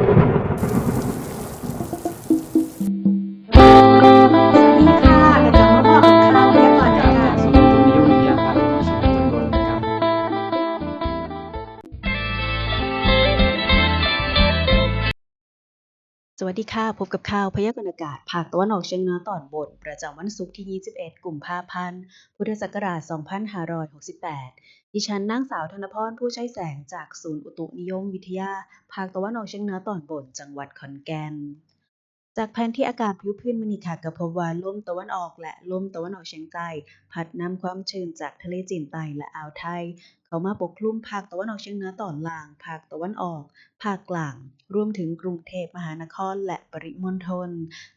Thank you. สวัสดีค่ะ พบกับข่าวพยากรณ์อากาศภาคตะวันออกเฉียงเหนือตอนบน ประจำวันศุกร์ที่ 21 กุมภาพันธ์ พุทธศักราช 2568 ดิฉันนางสาวธนพรผู้ใช้แสงจากศูนย์อุตุนิยมวิทยา ภาคตะวันออกเฉียงเหนือตอนบน จังหวัดขอนแก่น จากแผนที่อากาศผิวพื้นมณีค่ะก็พบว่าลมตะวันออกและลมตะวันออกเฉียงใต้พัดนำความชื้นจากทะเลจีนใต้และอ่าวไทย เข้ามาปกคลุมภาคตะวันออกเฉียงเหนือตอนล่าง ภาคตะวันออก ภาคกลาง รวมถึงกรุงเทพมหานคร และปริมณฑล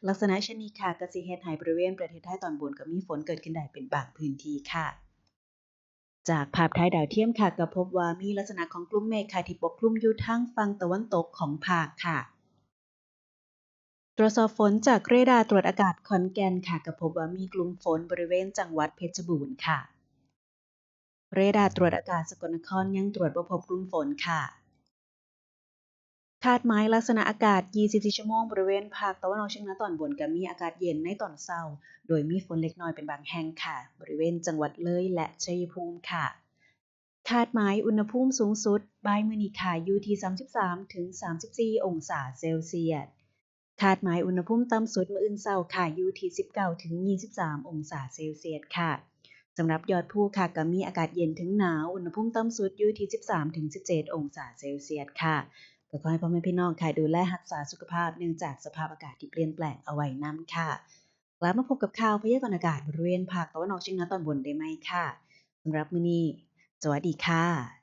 ลักษณะชนีค่ะกสิเฮ็ดให้บริเวณประเทศไทยตอนบนก็มีฝนเกิดขึ้นได้เป็นบางพื้นที่ค่ะจากภาพถ่ายดาวเทียมค่ะก็พบว่ามีลักษณะของกลุ่มเมฆค่ะที่ปกคลุมอยู่ทางฝั่งตะวันตกของภาคค่ะ ตรวจสอบฝนจากเรดาร์ตรวจอากาศขอนแก่นค่ะก็พบว่ามีกลุ่มฝนบริเวณจังหวัดเพชรบูรณ์ค่ะ เรดาร์ตรวจอากาศสกลนครยังตรวจบ่พบกลุ่มฝนค่ะ คาดหมายลักษณะอากาศ 24 ชั่วโมงบริเวณภาคตะวันออกเฉียงเหนือตอนบนก็มีอากาศเย็นในตอนเช้า โดยมีฝนเล็กน้อยเป็นบางแห่งค่ะ บริเวณจังหวัดเลยและชัยภูมิค่ะคาดหมายอุณหภูมิสูงสุดบ่ายมื้อนี้ค่ะอยู่ที่ 33ถึง34 องศาเซลเซียส คาดหมายอุณหภูมิต่ำสุดมื้ออื่นเช้าค่ะอยู่ที่ 19ถึง23 องศาเซลเซียสค่ะสำหรับยอดภูค่ะก็มีอากาศเย็นถึงหนาว อุณหภูมิต่ำสุดอยู่ที่ 13ถึง17 องศาเซลเซียสค่ะก็ขอให้พ่อแม่พี่น้องค่ะดูแลรักษาสุขภาพเนื่องจากสภาพอากาศที่เปลี่ยนแปลงเอาไว้นํค่ะกลับมาพบกับข่าวพยากรณ์อากาศบริเวณภาคตะวันออกเฉียงเหนือตอนบนได้ไหมค่ะสำหรับมื้อนี้สวัสดีค่ะ